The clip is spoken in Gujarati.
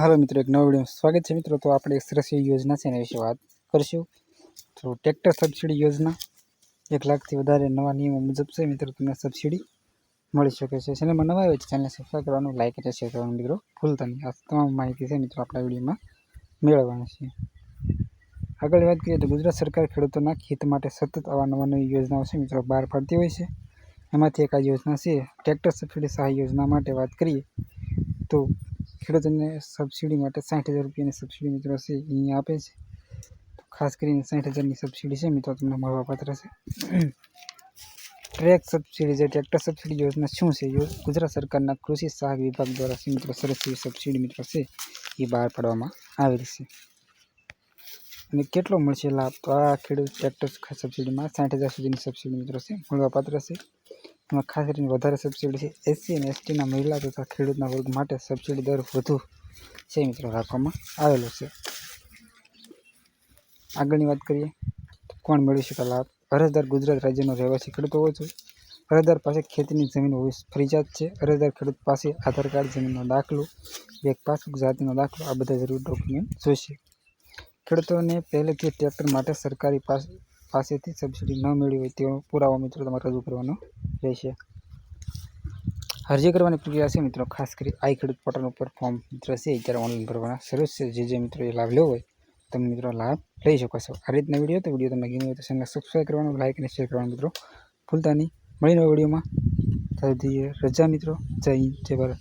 હાલો મિત્રો, એક નવો વીડિયો સ્વાગત છે મિત્રો. તો આપણે એક સરસ યોજના છે એના વિશે વાત કરીશું. તો ટ્રેક્ટર સબસિડી યોજના, એક લાખથી વધારે નવા નિયમો મુજબ છે મિત્રો, તમને સબસિડી મળી શકે છે. ચેનલમાં નવા આવે છે ચેનલને સબસ્ક્રાઈબ કરવાનું લાઈક અને શેર કરવાનું મિત્રો ભૂલતા નહીં. આ તમામ માહિતી છે મિત્રો આપણા વિડીયોમાં મેળવવાની છે. આગળ વાત કરીએ તો ગુજરાત સરકાર ખેડૂતોના હિત માટે સતત આવા નવા નવી યોજનાઓ છે મિત્રો, બહાર પાડતી હોય છે. એમાંથી એક આ યોજના છે, ટ્રેક્ટર સબસિડી સહાય યોજના માટે વાત કરીએ તો ખેડૂતોને સબસિડી માટે સાઠ હજાર રૂપિયાની સબસિડી મિત્રો છે, એ આપે છે. ખાસ કરીને સાઠ હજારની સબસિડી છે, મિત્રો, તમને મળવાપાત્ર છે. ટ્રેક સબસિડી જે ટ્રેક્ટર સબસિડી યોજના શું છે? ગુજરાત સરકારના કૃષિ સહાયક વિભાગ દ્વારા છે, મિત્રો, સરસ એવી સબસિડી મિત્રો છે, એ બહાર પાડવામાં આવેલી છે. અને કેટલો મળશે લાભ? તો આ ખેડૂત ટ્રેક્ટર સબસિડીમાં સાઠ હજાર સુધીની સબસિડી મિત્રો છે, મળવાપાત્ર છે. એમાં ખાસ કરીને વધારે સબસિડી છે. એસસી અને એસટીના મહિલા તથા ખેડૂતના વર્ગ માટે સબસિડી દર વધુ છે મિત્રો રાખવામાં આવેલો છે. આગળની વાત કરીએ કોણ મેળવી શકે લાભ? અરજદાર ગુજરાત રાજ્યનો રહેવાસી ખેડૂત હોવો જોઈએ અરજદાર પાસે ખેતીની જમીન હોવી ફરજિયાત છે. અરજદાર ખેડૂત પાસે આધાર કાર્ડ, જમીનનો દાખલો, બેંક પાસબુક, જાતિનો દાખલો આ બધા જરૂરી ડોક્યુમેન્ટ જોઈશે. ખેડૂતોને પહેલેથી ટ્રેક્ટર માટે સરકારી પાસ પાસેથી સબસિડી ન મેળવી હોય તેઓ પુરાવો મિત્રો તમારે રજૂ કરવાનો રહેશે. અરજી કરવાની પ્રક્રિયા છે મિત્રો, ખાસ કરી આઈ ખેડૂત પોર્ટલ ઉપર ફોર્મ મિત્રો છે અત્યારે ઓનલાઈન ભરવાના શરૂ છે. જે જે મિત્રો એ લાભ લેવો હોય, તમે મિત્રો લાભ લઈ શકો છો. આ રીતના વીડિયો તો વીડિયો તમને ગમ્યો હોય તો ચેનલ સબસ્ક્રાઈબ કરવાનું લાઈક અને શેર કરવાનું મિત્રો ભૂલતા નહીં. મળીને વિડીયોમાં રજા મિત્રો. જય હિન્દ, જય ભારત.